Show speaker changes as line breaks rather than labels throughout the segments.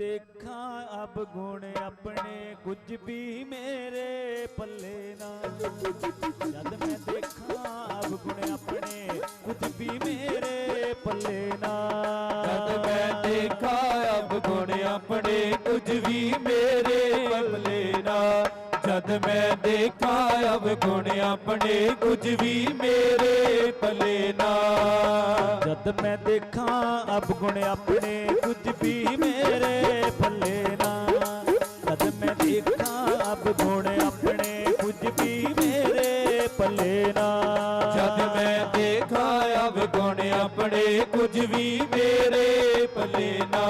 ਦੇਖਾਂ ਅਬ ਗੁਣ ਆਪਣੇ ਕੁਝ ਵੀ ਮੇਰੇ ਪੱਲੇ ਨਾ ਜਦ ਮੈਂ ਦੇਖਾਂ ਅਬ ਗੁਣ ਆਪਣੇ ਕੁਝ ਵੀ ਮੇਰੇ ਪੱਲੇ ਨਾ
ਜਦ ਮੈਂ ਦੇਖਾ ਅਬ ਗੁਣ ਆਪਣੇ ਕੁਝ ਵੀ ਮੇਰੇ ਪੱਲੇ ਨਾ ਜਦ ਮੈਂ ਦੇਖਾ ਅਬ ਗੁਣ ਆਪਣੇ ਕੁਝ ਵੀ ਮੇਰੇ ਪੱਲੇ ਨਾ
ਜਦ ਮੈਂ ਦੇਖਾਂ ਅਬ ਗੁਣ ਆਪਣੇ ਕੁਝ ਵੀ ਮੇਰੇ ਨਾ ਜਦ ਮੈਂ ਦੇਖਾ ਅਬ ਗੁਣ ਆਪਣੇ ਕੁਝ ਵੀ ਮੇਰੇ ਪੱਲੇ ਨਾ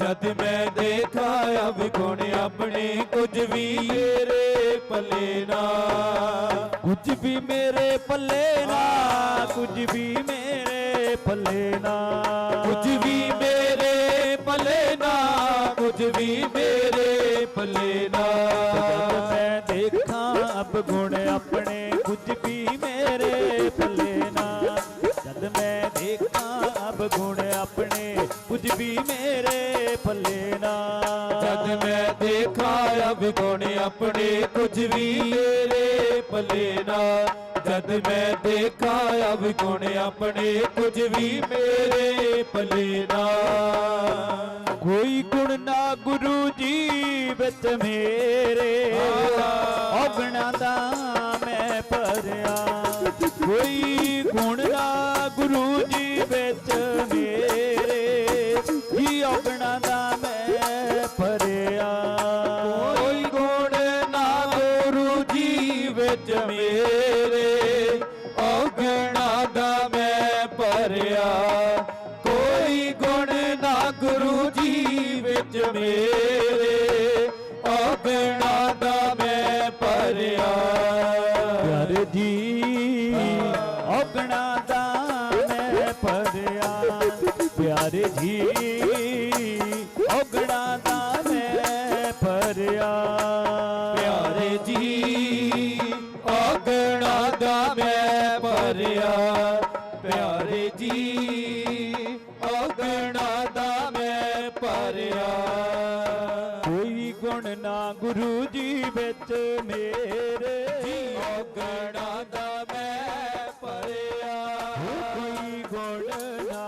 ਜਦ ਮੈਂ ਦੇਖਾ ਅਬ ਗੁਣ ਆਪਣੇ ਕੁਝ ਵੀ ਮੇਰੇ ਪੱਲੇ ਨਾ ਕੁਝ ਵੀ ਮੇਰੇ ਪੱਲੇ ਨਾ
ਕੁਝ ਵੀ ਮੇਰੇ ਪੱਲੇ ਨਾ ਕੁਝ ਵੀ ਮੇਰੇ ਪੱਲੇ ਨਾ
ਕੁਝ ਵੀ ਪੱਲੇ ਨਾ
ਜਦ ਮੈਂ ਦੇਖਾਂ ਅਬ ਗੁਣ ਆਪਣੇ ਕੁਝ ਵੀ ਮੇਰੇ ਪੱਲੇ ਨਾ ਜਦ ਮੈਂ ਦੇਖਾ ਅਬ ਗੁਣ ਆਪਣੇ ਕੁਝ ਵੀ ਮੇਰੇ ਪੱਲੇ ਨਾ
ਜਦ ਮੈਂ ਦੇਖਾ ਅਬ ਗੁਣ ਆਪਣੇ ਕੁਝ ਵੀ ਮੇਰੇ ਪੱਲੇ ਨਾ
ਕੋਈ ਗੁਣ ਨਾ ਗੁਰੂ ਜੀ ਵਿੱਚ ਮੇਰੇ ਔਗਣਾ ਦਾ ਮੈਂ ਭਰਿਆ। ਕੋਈ ਗੁਣ ਨਾ ਗੁਰੂ ਜੀ ਵਿੱਚ ਮੇਰੇ। ਹੀ ਔਗਣਾ ਦਾ ਮੈਂ ਭਰਿਆ।
ਕੋਈ ਗੁਣ ਨਾ ਗੁਰੂ ਜੀ ਵਿੱਚ ਮੇਰੇ। ਔਗਣਾ ਦਾ ਮੈਂ ਭਰਿਆ। ਕੋਈ ਗੁਣ ਨਾ ਗੁਰੂ ਜੀ ਵਿੱਚ ਮੇਰੇ।
ਪਿਆਰੇ ਜੀ ਔਗਣਾ ਦਾ ਮੈਂ ਭਰਿਆ। ਪਿਆਰੇ ਜੀ ਔਗਣਾ ਦਾ ਮੈਂ ਭਰਿਆ।
ਪਿਆਰੇ ਜੀ ਔਗਣਾ ਦਾ ਮੈਂ ਭਰਿਆ।
ਕੋਈ ਗੁਣ ਨਾ ਗੁਰੂ ਜੀ ਵਿੱਚ ਮੇਰੇ।
ਔਗਣਾ ਦਾ ਮੈਂ ਭਰਿਆ।
ਕੋਈ ਗੁਣ ਨਾ